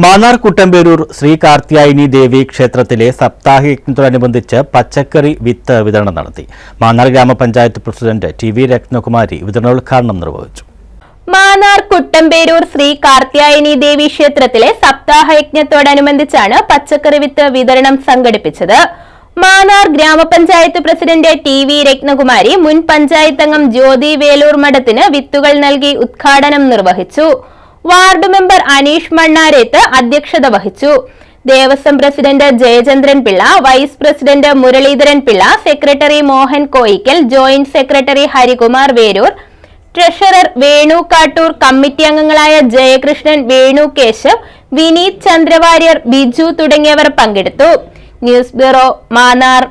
മാന്നാർ കുട്ടമ്പേരൂർ ശ്രീ കാർത്തിയായിനി ദേവി ക്ഷേത്രത്തിലെ സപ്താഹയജ്ഞത്തോടനുബന്ധിച്ച് പച്ചക്കറി വിത്ത് വിതരണം നടത്തി. മാന്നാർ ഗ്രാമപഞ്ചായത്ത് പ്രസിഡന്റ് ടി വി രത്നകുമാരി വിതരണോദ്ഘാടനം നിർവഹിച്ചു. മാന്നാർ കുട്ടമ്പേരൂർ ശ്രീ കാർത്തിയായനി ദേവി ക്ഷേത്രത്തിലെ സപ്താഹയജ്ഞത്തോടനുബന്ധിച്ചാണ് പച്ചക്കറി വിത്ത് വിതരണം സംഘടിപ്പിച്ചത്. മാന്നാർ ഗ്രാമപഞ്ചായത്ത് പ്രസിഡന്റ് ടി വി രത്നകുമാരി മുൻ പഞ്ചായത്തംഗം ജ്യോതി വേലൂർ മഠത്തിന് വിത്തുകൾ നൽകി ഉദ്ഘാടനം നിർവഹിച്ചു. വാർഡ് മെമ്പർ അനീഷ് മണ്ണാരേത്ത് അധ്യക്ഷത വഹിച്ചു. Devaswom president Jayachandran Pillai vice president Muraleedharan Pillai secretary Mohan Koyickal joint secretary Harikumar Veroor treasurer Venu Kattoor committee അംഗങ്ങളായ ജയകൃഷ്ണൻ വേണു കേശവ് വിനീത് ചന്ദ്രവാര്യർ ബിജു തുടങ്ങിയവർ പങ്കെടുത്തു. News bureau Mannar.